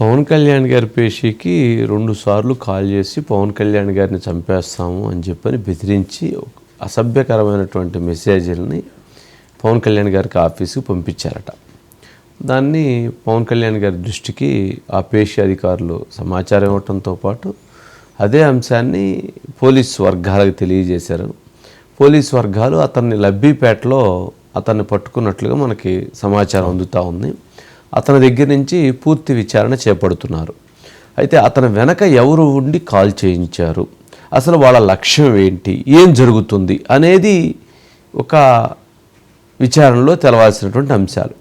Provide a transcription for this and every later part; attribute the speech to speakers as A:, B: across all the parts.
A: పవన్ కళ్యాణ్ గారి పేషీకి రెండు సార్లు కాల్ చేసి పవన్ కళ్యాణ్ గారిని చంపేస్తాము అని చెప్పని బెదిరించి అసభ్యకరమైనటువంటి మెసేజ్ని పవన్ కళ్యాణ్ గారికి ఆఫీస్కి పంపించారట. దాన్ని పవన్ కళ్యాణ్ గారి దృష్టికి ఆ పేషీ అధికారులు సమాచారం ఇవ్వటంతో పాటు అదే అంశాన్ని పోలీస్ వర్గాలకు తెలియజేశారు. పోలీస్ వర్గాలు అతన్ని లబ్బీపేటలో అతన్ని పట్టుకున్నట్లుగా మనకి సమాచారం అందుతూ ఉంది. అతని దగ్గర నుంచి పూర్తి విచారణ చేపడుతున్నారు. అయితే అతని వెనక ఎవరు ఉండి కాల్ చేయించారు? అసలు వాళ్ళ లక్ష్యం ఏంటి? ఏం జరుగుతుంది? అనేది ఒక విచారణలో తెలవాల్సినటువంటి అంశాలు.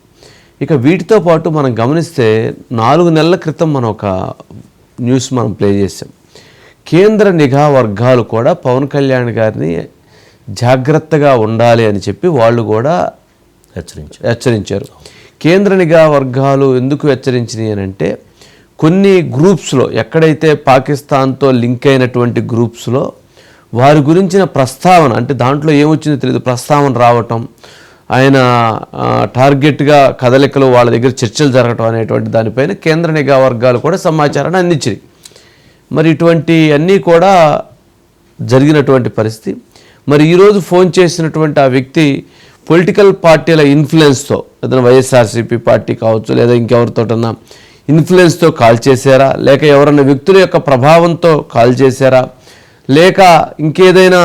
A: ఇక వీటితో పాటు మనం గమనిస్తే నాలుగు నెలల క్రితం మనం ఒక న్యూస్ మనం ప్లే చేసాం కేంద్ర నిఘా వర్గాలు కూడా పవన్ కళ్యాణ్ గారిని జాగ్రత్తగా ఉండాలి అని చెప్పి వాళ్ళు కూడా
B: హెచ్చరించారు.
A: హెచ్చరించారు. కేంద్ర నిఘా వర్గాలు ఎందుకు హెచ్చరించినాయి అని అంటే కొన్ని గ్రూప్స్లో ఎక్కడైతే పాకిస్తాన్తో లింక్ అయినటువంటి గ్రూప్స్లో వారి గురించిన ప్రస్తావన అంటే దాంట్లో ఏమొచ్చిందో తెలియదు ప్రస్తావన రావటం ఆయన టార్గెట్గా కదలికలు వాళ్ళ దగ్గర చర్చలు జరగటం అనేటువంటి దానిపైన కేంద్ర నిఘా వర్గాలు కూడా సమాచారాన్ని అందించినాయి. మరి ఇటువంటి అన్నీ కూడా జరిగినటువంటి పరిస్థితి. మరి ఈరోజు ఫోన్ చేసినటువంటి ఆ వ్యక్తి పొలిటికల్ పార్టీల ఇన్ఫ్లుయెన్స్తో ఏదైనా వైఎస్ఆర్సీపీ పార్టీ కావచ్చు లేదా ఇంకెవరితోటన్నా ఇన్ఫ్లుయెన్స్తో కాల్ చేశారా? లేక ఎవరైనా వ్యక్తుల యొక్క ప్రభావంతో కాల్ చేశారా? లేక ఇంకేదైనా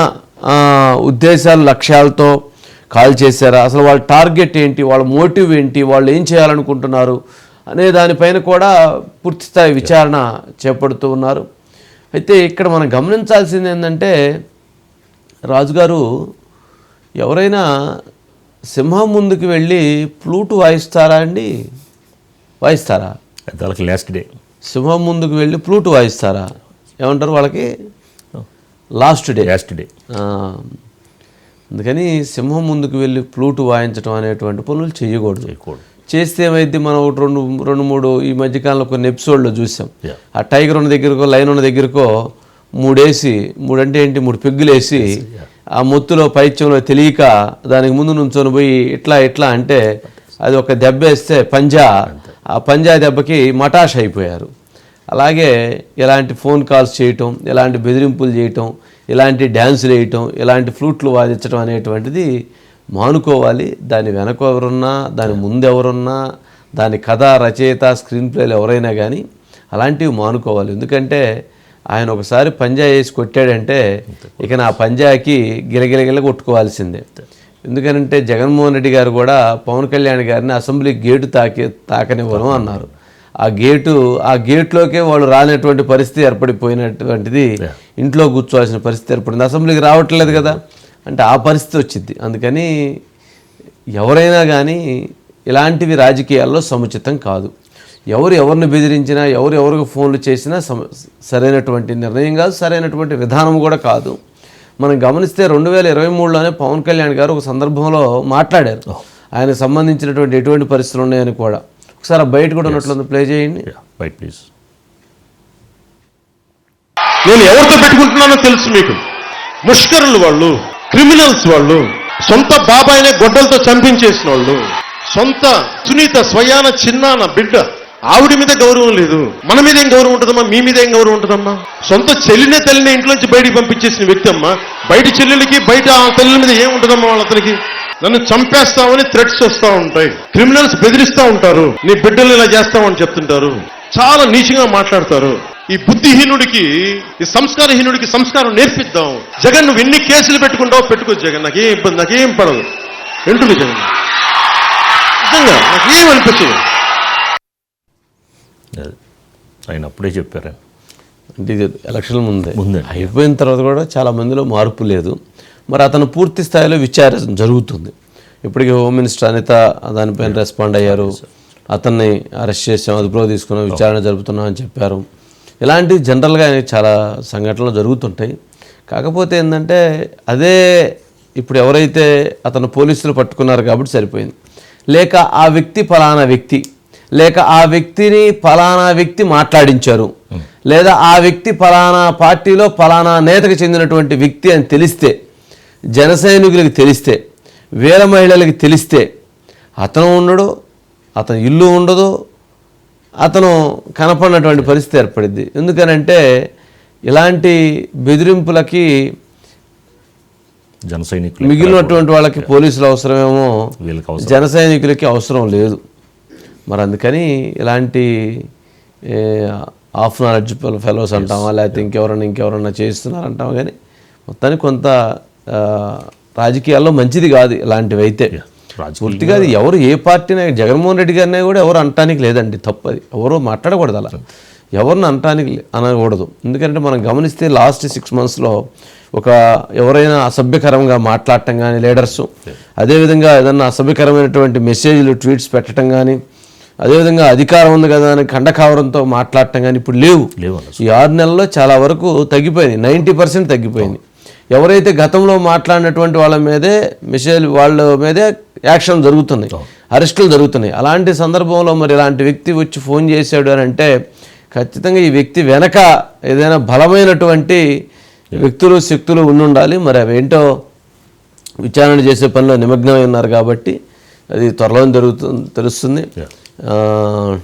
A: ఉద్దేశాలు లక్ష్యాలతో కాల్ చేశారా? అసలు వాళ్ళ టార్గెట్ ఏంటి? వాళ్ళ మోటివ్ ఏంటి? వాళ్ళు ఏం చేయాలనుకుంటున్నారు? అనే దానిపైన కూడా పూర్తిస్థాయి విచారణ చేపడుతూ ఉన్నారు. అయితే ఇక్కడ మనం గమనించాల్సింది ఏంటంటే రాజుగారు ఎవరైనా సింహం ముందుకు వెళ్ళి ఫ్లూట్ వాయిస్తారా అండి? వాయిస్తారా?
B: వాళ్ళకి లాస్ట్ డే
A: సింహం ముందుకు వెళ్ళి ఫ్లూట్ వాయిస్తారా? ఏమంటారు వాళ్ళకి? లాస్ట్ డే
B: లాస్ట్ డే
A: అందుకని సింహం ముందుకు వెళ్ళి ఫ్లూట్ వాయించడం అనేటువంటి పనులు చేయకూడదు.
B: చేయకూడదు.
A: చేస్తే ఏమైంది మనం ఒకటి రెండు రెండు మూడు ఈ మధ్యకాలంలో కొన్ని ఎపిసోడ్లో చూసాం. ఆ టైగర్ ఉన్న దగ్గరకో లైన్ ఉన్న దగ్గరకో మూడేసి మూడంటే ఏంటి? మూడు పెగ్గులేసి ఆ మొత్తులో పైత్యంలో తెలియక దానికి ముందు నుంచొని పోయి ఇట్లా ఇట్లా అంటే అది ఒక దెబ్బ వేస్తే పంజా ఆ పంజా దెబ్బకి మటాష్ అయిపోయారు. అలాగే ఇలాంటి ఫోన్ కాల్స్ చేయటం ఇలాంటి బెదిరింపులు చేయటం ఇలాంటి డ్యాన్సులు వేయటం ఇలాంటి ఫ్లూట్లు వాదించడం అనేటువంటిది మానుకోవాలి. దాని వెనక ఎవరున్నా దాని ముందు ఎవరున్నా దాని కథ రచయిత స్క్రీన్ ప్లేలు ఎవరైనా కానీ అలాంటివి మానుకోవాలి. ఎందుకంటే ఆయన ఒకసారి పంజా వేసి కొట్టాడంటే ఇక నా పంజాకి గిలగిలగిల కొట్టుకోవాల్సిందే. ఎందుకనంటే జగన్మోహన్ రెడ్డి గారు కూడా పవన్ కళ్యాణ్ గారిని అసెంబ్లీ గేటు తాకి తాకనివ్వను అన్నారు. ఆ గేటు ఆ గేట్లోకే వాళ్ళు రానటువంటి పరిస్థితి ఏర్పడిపోయినటువంటిది ఇంట్లో కూర్చోవాల్సిన పరిస్థితి ఏర్పడింది. అసెంబ్లీకి రావట్లేదు కదా. అంటే ఆ పరిస్థితి వచ్చింది. అందుకని ఎవరైనా కానీ ఇలాంటివి రాజకీయాల్లో సముచితం కాదు. ఎవరు ఎవరిని బెదిరించినా ఎవరు ఎవరికి ఫోన్లు చేసినా సరైనటువంటి నిర్ణయం కాదు సరైనటువంటి విధానం కూడా కాదు. మనం గమనిస్తే రెండు వేల ఇరవై మూడులోనే పవన్ కళ్యాణ్ గారు ఒక సందర్భంలో మాట్లాడారు. ఆయనకు సంబంధించినటువంటి ఎటువంటి పరిస్థితులు ఉన్నాయని కూడా. ఒకసారి బయట కూడా ఉన్నట్లుంది ప్లే చేయండి.
B: వైట్ ప్లీజ్
C: నేను ఎవరితో పెట్టుకుంటున్నానో తెలుసు మీకు. ముష్కరులు వాళ్ళు క్రిమినల్స్ వాళ్ళు సొంత బాబాయినే గొడ్డలతో చంపించేసిన వాళ్ళు సొంత సునీత స్వయాన చిన్నాన బిడ్డ ఆవిడ మీద గౌరవం లేదు. మన మీద ఏం గౌరవం ఉంటుందమ్మా? మీ మీద ఏం గౌరవం ఉంటుందమ్మా? సొంత చెల్లినే తల్లిని ఇంట్లోంచి బయటికి పంపించేసిన వ్యక్తి అమ్మా బయట చెల్లెలకి బయట ఆ తల్లి మీద ఏం ఉంటుందమ్మా నన్ను చంపేస్తామని థ్రెట్స్ వస్తూ ఉంటాయి. క్రిమినల్స్ బెదిరిస్తూ ఉంటారు. నీ బిడ్డలు ఇలా చేస్తామని చెప్తుంటారు. చాలా నీచంగా మాట్లాడతారు. ఈ బుద్ధిహీనుడికి ఈ సంస్కారహీనుడికి సంస్కారం నేర్పిద్దాం. జగన్ నువ్వు ఎన్ని కేసులు పెట్టుకుంటావో పెట్టుకో జగన్. నాకేం ఇబ్బంది నాకేం పడదు. ఎంటుంది జగన్. నిజంగా నాకేం అనిపించదు.
B: ఆయన అప్పుడే చెప్పారు.
A: అంటే ఇది ఎలక్షన్ ముందే.
B: ముందే.
A: అయిపోయిన తర్వాత కూడా చాలా మందిలో మార్పు లేదు. మరి అతను పూర్తి స్థాయిలో విచారణ జరుగుతుంది. ఇప్పటికీ హోమ్ మినిస్టర్ అనిత దానిపైన రెస్పాండ్ అయ్యారు. అతన్ని అరెస్ట్ చేసాం అదుపులో తీసుకున్నాం విచారణ జరుపుతున్నాం అని చెప్పారు. ఇలాంటివి జనరల్గా చాలా సంఘటనలు జరుగుతుంటాయి. కాకపోతే ఏంటంటే అదే ఇప్పుడు ఎవరైతే అతను పోలీసులు పట్టుకున్నారు కాబట్టి సరిపోయింది. లేక ఆ వ్యక్తి ఫలానా వ్యక్తి లేక ఆ వ్యక్తిని ఫలానా వ్యక్తి మాట్లాడించారు. లేదా ఆ వ్యక్తి ఫలానా పార్టీలో ఫలానా నేతకు చెందినటువంటి వ్యక్తి అని తెలిస్తే జన తెలిస్తే వీర మహిళలకి తెలిస్తే అతను ఉండడు అతని ఇల్లు ఉండదు అతను కనపడినటువంటి పరిస్థితి ఏర్పడింది. ఎందుకనంటే ఇలాంటి బెదిరింపులకి
B: జన సైనికులు
A: మిగిలినటువంటి వాళ్ళకి పోలీసులు అవసరమేమో
B: వీళ్ళకి అవసరం
A: జన సైనికులకి అవసరం లేదు. మరి అందుకని ఇలాంటి హాఫ్ నాలెడ్జ్ ఫెలోస్ అంటామా? లేకపోతే ఇంకెవరన్నా ఇంకెవరన్నా చేస్తున్నారు అంటామా కానీ మొత్తానికి కొంత రాజకీయాల్లో మంచిది కాదు ఇలాంటివి అయితే. పూర్తిగా ఎవరు ఏ పార్టీనే జగన్మోహన్ రెడ్డి గారినే కూడా ఎవరు అంటానికి లేదండి తప్పది. ఎవరు మాట్లాడకూడదు అలా. ఎవరిని అంటానికి లే- అనకూడదు. ఎందుకంటే మనం గమనిస్తే లాస్ట్ సిక్స్ మంత్స్లో ఒక ఎవరైనా అసభ్యకరంగా మాట్లాడటం కానీ లీడర్స్ అదేవిధంగా ఏదన్నా అసభ్యకరమైనటువంటి మెసేజ్లు ట్వీట్స్ పెట్టడం కానీ అదేవిధంగా అధికారం ఉంది కదా అని ఖండకావరంతో మాట్లాడటం కానీ ఇప్పుడు లేవు.
B: లేవు.
A: ఈ ఆరు నెలల్లో చాలా వరకు తగ్గిపోయింది నైంటీ పర్సెంట్ తగ్గిపోయింది ఎవరైతే గతంలో మాట్లాడినటువంటి వాళ్ళ మీదే మెసేజ్ వాళ్ళ మీదే యాక్షన్ జరుగుతున్నాయి అరెస్టులు జరుగుతున్నాయి. అలాంటి సందర్భంలో మరి ఇలాంటి వ్యక్తి వచ్చి ఫోన్ చేశాడు అని అంటే ఖచ్చితంగా ఈ వ్యక్తి వెనక ఏదైనా బలమైనటువంటి వ్యక్తులు శక్తులు ఉండి ఉండాలి మరి అవేంటో విచారణ చేసే పనిలో నిమగ్నమై ఉన్నారు కాబట్టి అది త్వరలో జరుగుతుంది తెలుస్తుంది. ఆ,